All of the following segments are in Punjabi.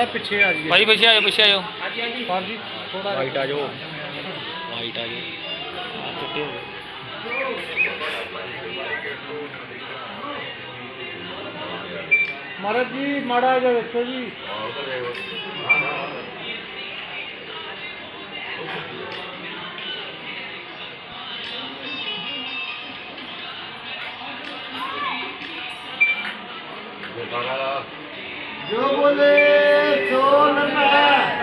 ਮਾੜਾ ਪਿੱਛੇ ਆ ਜੀ ਭਾਈ ਪਿੱਛੇ ਆਇਓ ਪਿੱਛੇ ਆਇਓ। ਹਾਂਜੀ ਹਾਂਜੀ। ਸਰ ਜੀ ਥੋੜਾ ਵਾਈਟ ਆ ਜਾਓ ਵਾਈਟ ਆ ਜਾਓ ਚਿੱਟੇ ਹੋ ਗਏ ਮਹਾਰਾਜ ਜੀ ਮਾੜਾ ਜਿਹਾ ਵੇਖੋ ਜੀ। ਜੋ ਬੋਲੇ।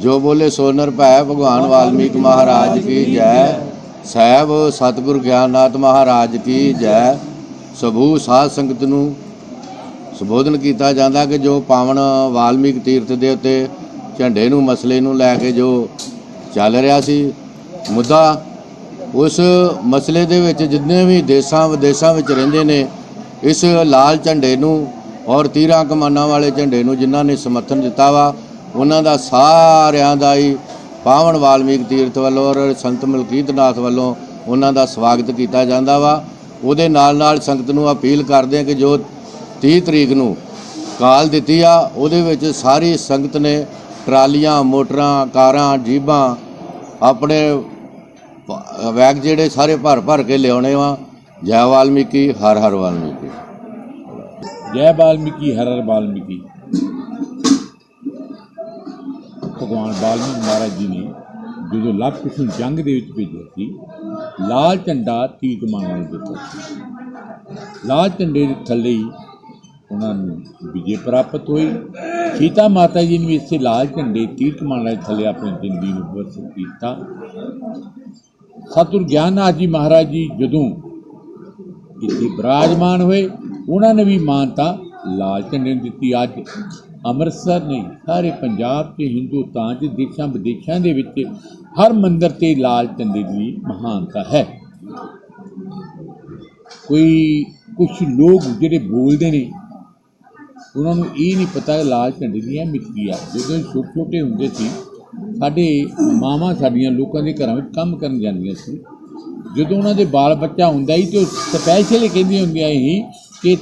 ਜੋ ਬੋਲੇ ਸੋਨਰ ਭੈ, ਭਗਵਾਨ ਵਾਲਮੀਕ ਮਹਾਰਾਜ ਕੀ ਜੈ। ਸਹਿਬ ਸਤਿਗੁਰ ਗਿਆਨਨਾਥ ਮਹਾਰਾਜ ਕੀ ਜੈ। ਸਭੂ ਸਾਧ ਸੰਗਤ ਨੂੰ ਸੰਬੋਧਨ ਕੀਤਾ ਜਾਂਦਾ ਕਿ ਜੋ ਪਾਵਨ ਵਾਲਮੀਕ ਤੀਰਥ ਦੇ ਉੱਤੇ ਝੰਡੇ ਨੂੰ, ਮਸਲੇ ਨੂੰ ਲੈ ਕੇ ਜੋ ਚੱਲ ਰਿਹਾ ਸੀ, ਮੁੱਦਾ ਉਸ ਮਸਲੇ ਦੇ ਵਿੱਚ ਜਿੰਨੇ ਵੀ ਦੇਸ਼ਾਂ ਵਿਦੇਸ਼ਾਂ ਵਿੱਚ ਰਹਿੰਦੇ ਨੇ, ਇਸ ਲਾਲ ਝੰਡੇ ਨੂੰ ਔਰ ਤੀਰਾਂ ਕਮਾਨਾਂ ਵਾਲੇ ਝੰਡੇ ਨੂੰ ਜਿਨ੍ਹਾਂ ਨੇ ਸਮਰਥਨ ਦਿੱਤਾ ਵਾ ਉਹਨਾਂ ਦਾ ਸਾਰਿਆਂ ਦਾ ਹੀ ਪਾਵਨ ਵਾਲਮੀਕ ਤੀਰਥ ਵੱਲੋਂ ਔਰ ਸੰਤ ਮਲਕੀਤ ਨਾਥ ਵੱਲੋਂ ਉਹਨਾਂ ਦਾ ਸਵਾਗਤ ਕੀਤਾ ਜਾਂਦਾ ਵਾ। ਉਹਦੇ ਨਾਲ ਨਾਲ ਸੰਗਤ ਨੂੰ ਅਪੀਲ ਕਰਦੇ ਆ ਕਿ ਜੋ 30 ਤਰੀਕ ਨੂੰ ਕਾਲ ਦਿੱਤੀ ਆ, ਉਹਦੇ ਵਿੱਚ ਸਾਰੀ ਸੰਗਤ ਨੇ ਟਰਾਲੀਆਂ, ਮੋਟਰਾਂ, ਕਾਰਾਂ, ਜੀਬਾਂ ਆਪਣੇ ਵੈਗ ਜਿਹੜੇ ਸਾਰੇ ਭਰ ਭਰ ਕੇ ਲਿਆਉਣੇ ਵਾ। ਜੈ ਵਾਲਮੀਕੀ, ਹਰ ਹਰ ਵਾਲਮੀਕੀ। ਜੈ ਵਾਲਮੀਕੀ, ਹਰ ਹਰ ਵਾਲਮੀਕੀ। ਭਗਵਾਨ ਬਾਲਮੀਕ ਮਹਾਰਾਜ ਜੀ ਨੇ ਜਦੋਂ ਲਵ ਕੁਸ਼ ਨੂੰ ਜੰਗ ਦੇ ਵਿੱਚ ਭੇਜਿਆ ਸੀ, ਲਾਲ ਝੰਡਾ ਤੀਰ ਕਮਾਨ ਨੂੰ ਦਿੱਤਾ ਸੀ। ਲਾਲ ਝੰਡੇ ਦੇ ਥੱਲੇ ਉਹਨਾਂ ਨੂੰ ਵਿਜੇ ਪ੍ਰਾਪਤ ਹੋਈ ਸੀਤਾ ਮਾਤਾ ਜੀ ਨੇ ਇਸੇ ਲਾਲ ਝੰਡੇ ਤੀਰ ਕਮਾਨ ਦੇ ਥੱਲੇ ਆਪਣੀ ਜ਼ਿੰਦਗੀ ਨੂੰ ਬਸਰ ਕੀਤਾ। ਸਤਿਗੁਰ ਗਿਆਨਨਾਥ ਜੀ ਮਹਾਰਾਜ ਜੀ ਜਦੋਂ ਇੱਥੇ ਬਿਰਾਜਮਾਨ ਹੋਏ, ਉਹਨਾਂ ਨੇ ਵੀ ਮਾਨਤਾ ਲਾਲ ਝੰਡੇ ਨੂੰ ਦਿੱਤੀ। ਅੱਜ ਅੰਮ੍ਰਿਤਸਰ ਨਹੀਂ ਸਾਰੇ ਪੰਜਾਬ ਤੇ ਹਿੰਦੁਸਤਾਨ ਦੇ ਦੇਸ਼ਾਂ ਵਿਦੇਸ਼ਾਂ ਦੇ ਵਿੱਚ ਹਰ ਮੰਦਰ ਤੇ ਲਾਲ ਝੰਡੇ ਦੀ ਮਹਾਨਤਾ ਹੈ। ਕੋਈ ਕੁਝ ਲੋਕ ਜਿਹੜੇ ਬੋਲਦੇ ਨੇ, ਉਹਨਾਂ ਨੂੰ ਇਹ ਨਹੀਂ ਪਤਾ ਕਿ ਲਾਲ ਝੰਡੇ ਦੀ ਅਹਿਮੀਅਤ ਕੀ ਆ ਜਦੋਂ ਛੋਟੇ ਛੋਟੇ ਹੁੰਦੇ ਸੀ, ਸਾਡੇ ਮਾਵਾਂ ਸਾਡੀਆਂ ਲੋਕਾਂ ਦੇ ਘਰਾਂ ਵਿੱਚ ਕੰਮ ਕਰਨ ਜਾਂਦੀਆਂ ਸੀ। ਜਦੋਂ ਉਹਨਾਂ ਦੇ ਬਾਲ ਬੱਚਾ ਹੁੰਦਾ ਸੀ ਤੇ ਉਹ ਸਪੈਸ਼ਲ ਕਹਿੰਦੀਆਂ ਹੁੰਦੀਆਂ ਸੀ ਕਿ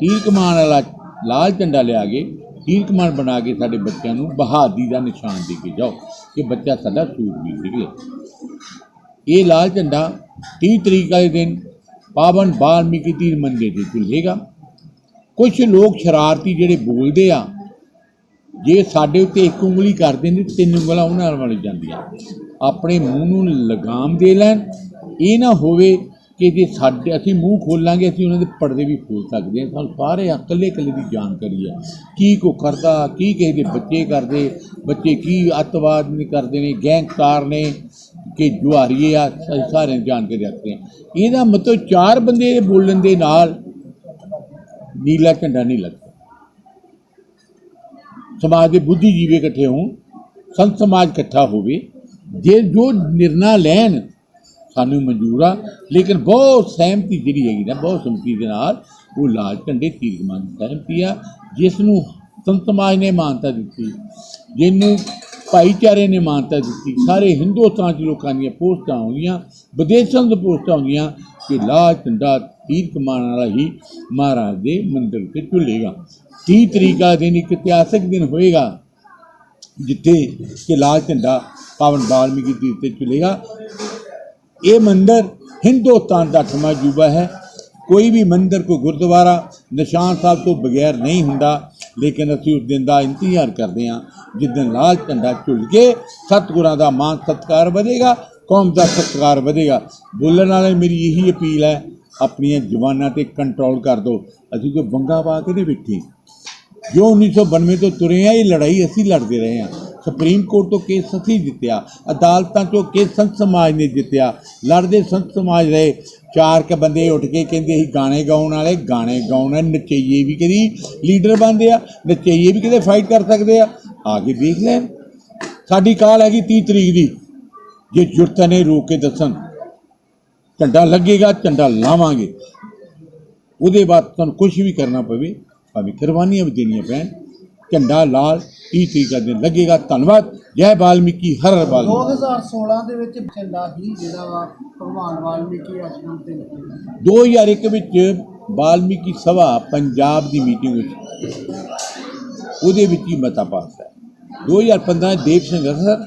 ਤੀਰ ਕਮਾਨ ਵਾਲਾ ਲਾਲ ਝੰਡਾ ਲਿਆ ਕੇ ਤੀਰ ਕਮਾਨ ਬਣਾ ਕੇ ਸਾਡੇ ਬੱਚਿਆਂ ਨੂੰ ਬਹਾਦਰੀ ਦਾ ਨਿਸ਼ਾਨ ਦੇ ਕੇ ਜਾਓ ਕਿ ਬੱਚਾ ਸਾਡਾ ਸੂਰਬੀਰ ਨਿਕਲੇ। ਇਹ ਲਾਲ ਝੰਡਾ 30 ਤਰੀਕ ਵਾਲੇ ਦਿਨ ਪਾਵਨ ਬਾਲਮੀਕੀ ਤੀਰ ਮੰਦੇ ਤੇ ਝੁਲੇਗਾ ਕੁਝ ਲੋਕ ਸ਼ਰਾਰਤੀ ਜਿਹੜੇ ਬੋਲਦੇ ਆ, ਜੇ ਸਾਡੇ ਉੱਤੇ ਇੱਕ ਉਂਗਲੀ ਕਰਦੇ ਨੇ ਤਿੰਨ ਉਂਗਲਾਂ ਉਹਨਾਂ ਨਾਲ ਵਾਲੀ ਜਾਂਦੀਆਂ। ਆਪਣੇ ਮੂੰਹ ਨੂੰ ਲਗਾਮ ਦੇ ਲੈਣ, ਇਹ ਨਾ ਹੋਵੇ ਕਿ ਜੇ ਸਾਡੇ ਅਸੀਂ ਮੂੰਹ ਖੋਲਾਂਗੇ, ਅਸੀਂ ਉਹਨਾਂ ਦੇ ਪਰਦੇ ਵੀ ਖੋਲ ਸਕਦੇ ਹਾਂ। ਸਾਨੂੰ ਸਾਰੇ ਇਕੱਲੇ ਇਕੱਲੇ ਦੀ ਜਾਣਕਾਰੀ ਹੈ ਕੀ ਕੋ ਕਰਦਾ, ਕੀ ਕਿਸੇ ਦੇ ਬੱਚੇ ਕਰਦੇ, ਬੱਚੇ ਕੀ ਅੱਤਵਾਦ ਨੇ ਕਰਦੇ ਨੇ, ਗੈਂਗਸਟਰ ਨੇ ਕਿ ਜੁਆਰੀਏ ਆ, ਅਸੀਂ ਸਾਰਿਆਂ ਦੀ ਜਾਣਕਾਰੀ ਰੱਖਦੇ ਹਾਂ। ਇਹਦਾ ਮਤਲਬ ਚਾਰ ਬੰਦੇ ਦੇ ਬੋਲਣ ਦੇ ਨਾਲ ਨੀਲਾ ਝੰਡਾ ਨਹੀਂ ਲੱਗਦਾ। ਸਮਾਜ ਦੇ ਬੁੱਧੀਜੀਵੀ ਇਕੱਠੇ ਹੋਣ, ਸੰਤ ਸਮਾਜ ਇਕੱਠਾ ਹੋਵੇ, ਜੇ ਜੋ ਨਿਰਣਾ ਲੈਣ ਸਾਨੂੰ ਮਨਜ਼ੂਰ ਆ। ਲੇਕਿਨ ਬਹੁਤ ਸਹਿਮਤੀ ਜਿਹੜੀ ਹੈਗੀ ਨਾ, ਬਹੁਤ ਸੰਮਤੀ ਦੇ ਨਾਲ ਉਹ ਲਾਲ ਝੰਡੇ ਤੀਰ ਕਮਾਨ ਦੀ ਸਹਿਮਤੀ ਆ, ਜਿਸ ਨੂੰ ਸੰਤ ਸਮਾਜ ਨੇ ਮਾਨਤਾ ਦਿੱਤੀ, ਜਿਹਨੂੰ ਭਾਈਚਾਰੇ ਨੇ ਮਾਨਤਾ ਦਿੱਤੀ। ਸਾਰੇ ਹਿੰਦੁਸਤਾਨ 'ਚ ਲੋਕਾਂ ਦੀਆਂ ਪੋਸਟਾਂ ਆਉਂਦੀਆਂ, ਵਿਦੇਸ਼ਾਂ ਤੋਂ ਪੋਸਟਾਂ ਆਉਂਦੀਆਂ ਕਿ ਲਾਲ ਝੰਡਾ ਤੀਰ ਕਮਾਨ ਵਾਲਾ ਹੀ ਮਹਾਰਾਜ ਦੇ ਮੰਦਰ ਤੇ ਝੁੱਲੇਗਾ। 30 ਤਰੀਕਾ ਦਿਨ ਇੱਕ ਇਤਿਹਾਸਕ ਦਿਨ ਹੋਏਗਾ, ਜਿੱਥੇ ਕਿ ਲਾਲ ਝੰਡਾ ਪਾਵਨ ਬਾਲਮੀਕੀ ਤੀਰ ਤੇ ਝੁਲੇਗਾ। ਇਹ ਮੰਦਿਰ ਹਿੰਦੁਸਤਾਨ ਦਾ ਅੱਠਵਾਂ ਅਜੂਬਾ ਹੈ। ਕੋਈ ਵੀ ਮੰਦਿਰ, ਕੋਈ ਗੁਰਦੁਆਰਾ ਨਿਸ਼ਾਨ ਸਾਹਿਬ ਤੋਂ ਬਗੈਰ ਨਹੀਂ ਹੁੰਦਾ, ਲੇਕਿਨ ਅਸੀਂ ਉਸ ਦਿਨ ਦਾ ਇੰਤਜ਼ਾਰ ਕਰਦੇ ਹਾਂ। ਜਿਸ ਦਿਨ ਲਾਲ ਝੰਡਾ ਝੁੱਲ ਕੇ ਸਤਿਗੁਰਾਂ ਦਾ ਮਾਨ ਸਤਿਕਾਰ ਵਧੇਗਾ, ਕੌਮ ਦਾ ਸਤਿਕਾਰ ਵਧੇਗਾ। ਬੋਲਣ ਵਾਲੇ ਮੇਰੀ ਇਹੀ ਅਪੀਲ ਹੈ, ਆਪਣੀਆਂ ਜ਼ੁਬਾਨਾਂ ਤੇ ਕੰਟਰੋਲ ਕਰ ਦਿਓ। ਅਸੀਂ ਕੋਈ ਬੰਗਾ ਪਾ ਕੇ ਨਹੀਂ ਬੈਠੇ, ਜੋ 1992 ਤੋਂ ਤੁਰੇ ਆ ਇਹ ਲੜਾਈ ਅਸੀਂ ਲੜਦੇ ਰਹੇ ਹਾਂ। ਸੁਪਰੀਮ ਕੋਰਟ ਤੋਂ ਕੇਸ ਅਸੀਂ ਜਿੱਤਿਆ, ਅਦਾਲਤਾਂ ਤੋਂ ਕੇਸ ਸੰਤ ਸਮਾਜ ਨੇ ਜਿੱਤਿਆ। ਲੜਦੇ ਸੰਤ ਸਮਾਜ ਰਹੇ, ਚਾਰ ਕ ਬੰਦੇ ਉੱਠ ਕੇ ਕਹਿੰਦੇ ਅਸੀਂ ਗਾਣੇ ਗਾਉਣ ਵਾਲੇ, ਗਾਣੇ ਗਾਉਣ ਵਾਲੇ, ਨਚਈਏ ਵੀ ਕਦੀ ਲੀਡਰ ਬਣਦੇ ਆ, ਨਚਈਏ ਵੀ ਕਿਤੇ ਫਾਈਟ ਕਰ ਸਕਦੇ ਆ। ਆ ਕੇ ਦੇਖ ਲੈਣ। ਸਾਡੀ ਕਾਲ ਹੈਗੀ 30 ਤਰੀਕ ਦੀ। ਜੇ ਜੁਰਤ ਨੇ ਰੋਕ ਕੇ ਦੱਸਣ, ਝੰਡਾ ਲੱਗੇਗਾ, ਝੰਡਾ ਲਾਵਾਂਗੇ। ਉਹਦੇ ਬਾਅਦ ਤੁਹਾਨੂੰ ਕੁਝ ਵੀ ਕਰਨਾ ਪਵੇ, ਭਾਵੇਂ ਕੁਰਬਾਨੀਆਂ ਵੀ ਦੇਣੀਆਂ ਪੈਣ। ਝੰਡਾ ਲਾਲ 30 ਤਰੀਕ ਦਾ ਦਿਨ ਲੱਗੇਗਾ। ਧੰਨਵਾਦ। ਜੈ ਬਾਲਮੀਕੀ ਹਰ ਹਰ ਬਾਲਮੀਕੀ 2016 ਦੇ ਵਿੱਚ ਝੰਡਾ ਹੀ ਜਿਹੜਾ ਵਾ ਭਗਵਾਨ ਵਾਲਮੀਕੀ ਆਸ਼ਰਮ ਤੇ ਲੱਗੇਗਾ। 2001 ਵਿੱਚ ਬਾਲਮੀਕੀ ਸਭਾ ਪੰਜਾਬ ਦੀ ਮੀਟਿੰਗ ਵਿੱਚ। ਉਹਦੇ ਵਿੱਚ ਹੀ ਮਤਾ ਪਾਸ ਹੈ। 2015 ਦੇਵ ਸਿੰਘ ਅਸਰ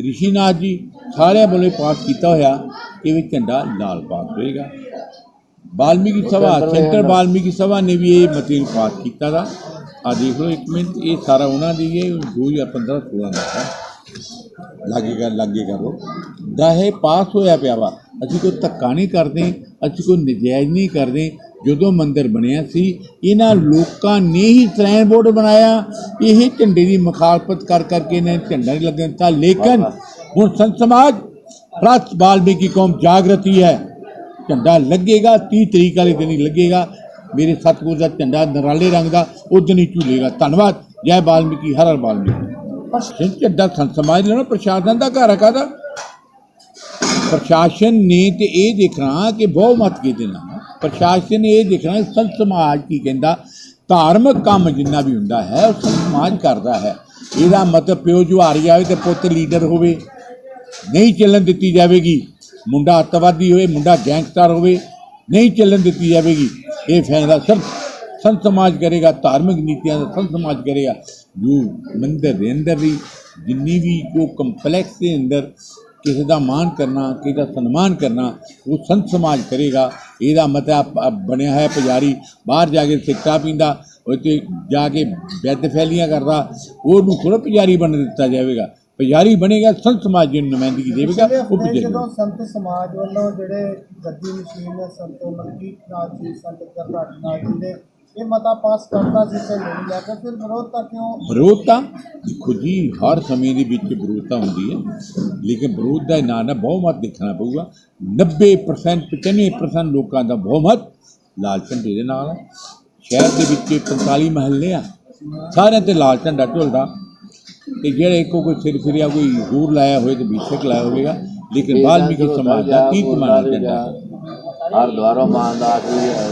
ਰਿਸ਼ੀਨਾਥ ਜੀ ਸਾਰਿਆਂ ਵੱਲੋਂ ਪਾਸ ਕੀਤਾ ਹੋਇਆ ਕਿ ਵੀ ਝੰਡਾ ਲਾਲ ਪਾਸ ਹੋਏਗਾ। ਬਾਲਮੀਕੀ ਸਭਾ ਸੈਂਟਰ ਬਾਲਮੀਕੀ ਸਭਾ ਨੇ ਵੀ ਇਹ ਮਤੇ ਨੂੰ ਪਾਸ ਕੀਤਾ ਦਾ। ਆ ਦੇਖ ਲਓ ਇੱਕ ਮਿੰਟ ਇਹ ਸਾਰਾ ਉਹਨਾਂ ਦੀ ਹੈ 2015 16 ਦਾ ਹੈ ਲੱਗੇਗਾ ਲੱਗੇ ਕਰੋ ਦਾ ਇਹ ਪਾਸ ਹੋਇਆ ਪਿਆ ਵਾ ਅਸੀਂ ਕੋਈ ਧੱਕਾ ਨਹੀਂ ਕਰਦੇ ਅਸੀਂ ਕੋਈ ਨਜਾਇਜ਼ ਨਹੀਂ ਕਰਦੇ ਜਦੋਂ ਮੰਦਿਰ ਬਣਿਆ ਸੀ ਇਹਨਾਂ ਲੋਕਾਂ ਨੇ ਹੀ ਸ੍ਰੈਣ ਬੋਰਡ ਬਣਾਇਆ ਇਹ ਝੰਡੇ ਦੀ ਮੁਖਾਲਫਤ ਕਰ ਕਰਕੇ ਨੇ ਝੰਡਾ ਨਹੀਂ ਲੱਗਣ ਦਿੱਤਾ ਲੇਕਿਨ ਹੁਣ ਸੰਤ ਸਮਾਜ ਪ੍ਰਤ ਬਾਲਮੀਕੀ ਕੌਮ ਜਾਗਰਤੀ ਹੈ ਝੰਡਾ ਲੱਗੇਗਾ 30 ਤਰੀਕ ਵਾਲੇ ਦਿਨ ਹੀ ਲੱਗੇਗਾ ਮੇਰੇ ਸਤਿਗੁਰ ਦਾ ਝੰਡਾ ਨਰਾਲੇ ਰੰਗ ਦਾ ਉਸ ਦਿਨ ਹੀ ਝੂਲੇਗਾ। ਧੰਨਵਾਦ। ਜੈ ਬਾਲਮੀਕੀ ਹਰ ਹਰ ਬਾਲਮੀਕੀ। ਝੰਡਾ ਸੰਤ ਸਮਾਜ ਲੈਣਾ ਪ੍ਰਸ਼ਾਸਨ ਦਾ ਘਰ ਹੈ ਕਾਹਦਾ? ਪ੍ਰਸ਼ਾਸਨ ਨੇ ਤੇ ਇਹ ਦੇਖਣਾ ਕਿ ਬਹੁਮਤ ਕਿਹਦੇ ਨਾਲ ਪ੍ਰਸ਼ਾਸਨ ਨੇ ਇਹ ਦੇਖਣਾ ਕਿ ਸੰਤ ਸਮਾਜ ਕੀ ਕਹਿੰਦਾ ਧਾਰਮਿਕ ਕੰਮ ਜਿੰਨਾ ਵੀ ਹੁੰਦਾ ਹੈ ਉਹ ਸਮਾਜ ਕਰਦਾ ਹੈ। ਇਹਦਾ ਮਤਲਬ ਪਿਓ ਜੁਹਾਰੀ ਆਵੇ ਤੇ ਪੁੱਤ ਲੀਡਰ ਹੋਵੇ ਨਹੀਂ ਚੱਲਣ ਦਿੱਤੀ ਜਾਵੇਗੀ। ਮੁੰਡਾ ਅੱਤਵਾਦੀ ਹੋਵੇ ਮੁੰਡਾ ਗੈਂਗਸਟਰ ਹੋਵੇ ਨਹੀਂ ਚੱਲਣ ਦਿੱਤੀ ਜਾਵੇਗੀ। ਇਹ ਫੈਸਲਾ ਸਿਰਫ ਸੰਤ ਸਮਾਜ ਕਰੇਗਾ, ਧਾਰਮਿਕ ਨੀਤੀਆਂ ਦਾ ਸੰਤ ਸਮਾਜ ਕਰੇਗਾ। ਜੋ ਮੰਦਰ ਦੇ ਅੰਦਰ ਵੀ, ਜਿੰਨੀ ਵੀ ਜੋ ਕੰਪਲੈਕਸ ਦੇ ਅੰਦਰ ਕਿਸੇ ਦਾ ਮਾਣ ਕਰਨਾ, ਕਿਸੇ ਦਾ ਸਨਮਾਨ ਕਰਨਾ, ਉਹ ਸੰਤ ਸਮਾਜ ਕਰੇਗਾ। ਇਹਦਾ ਮਤਲਬ ਬਣਿਆ ਹੈ ਪੁਜਾਰੀ, ਬਾਹਰ ਜਾ ਕੇ ਸਿੱਕਾ ਪੀਂਦਾ, ਉੱਥੇ ਜਾ ਕੇ ਬੈਦ ਫੈਲੀਆਂ ਕਰਦਾ, ਉਹਨੂੰ ਥੋੜਾ ਪੁਜਾਰੀ ਬਣ ਦਿੱਤਾ ਜਾਵੇਗਾ। ਪੁਜਾਰੀ ਬਣੇਗਾ ਸੰਤ ਸਮਾਜ ਦੀ ਨੁਮਾਇੰਦਗੀ ਦੇਵੇਗਾ ਉਹ ਜਦੋਂ ਸੰਤ ਸਮਾਜ ਵੱਲੋਂ ਜਿਹੜੇ ਗੱਦੀ ਮਸ਼ੀਨ ਸੰਤ ਮਲਕੀ ਨਾਥ ਜੀ ਸੰਤ ਕਰਨਾਟ ਨਾਥ ਜੀ ਨੇ ਇਹ ਮਤਾ ਪਾਸ ਕਰਤਾ ਸੀ ਤੇ ਨਹੀਂ ਲੈ ਕੇ ਫਿਰ ਵਿਰੋਧਤਾ ਕਿਉਂ? ਵਿਰੋਧਤਾ ਦੇਖੋ ਜੀ ਹਰ ਸਮੇਂ ਦੇ ਵਿੱਚ ਵਿਰੋਧਤਾ ਹੁੰਦੀ ਹੈ ਲੇਕਿਨ ਵਿਰੋਧ ਦਾ ਨਾਂ ਨਾ ਬਹੁਮਤ ਦੇਖਣਾ ਪਊਗਾ। 90% 95% ਲੋਕਾਂ ਦਾ ਬਹੁਮਤ ਲਾਲ ਝੰਡੇ ਦੇ ਨਾਲ ਹੈ। ਸ਼ਹਿਰ ਦੇ ਵਿੱਚ 45 ਮਹੱਲੇ ਆ ਸਾਰਿਆਂ ਤੇ ਲਾਲ ਝੰਡਾ ਝੁਲਦਾ। ਤੇ ਜਿਹੜੇ ਇੱਕੋ ਕੋਈ ਸਿਰ ਫਿਰਿਆ ਕੋਈ ਹੋਰ ਲਾਇਆ ਹੋਏ ਤੇ ਬੀਸ਼ਕ ਲਾਇਆ ਹੋਵੇਗਾ ਲੇਕਿਨ ਵਾਲਮੀਕੀ ਸਮਾਜ ਦਾ 30 ਮਾਨਾ ਝੰਡਾ ਹਰ ਦਵਾਰੋਂ ਮਾਨ ਦਾ ਆਖਰੀ ਹੈ।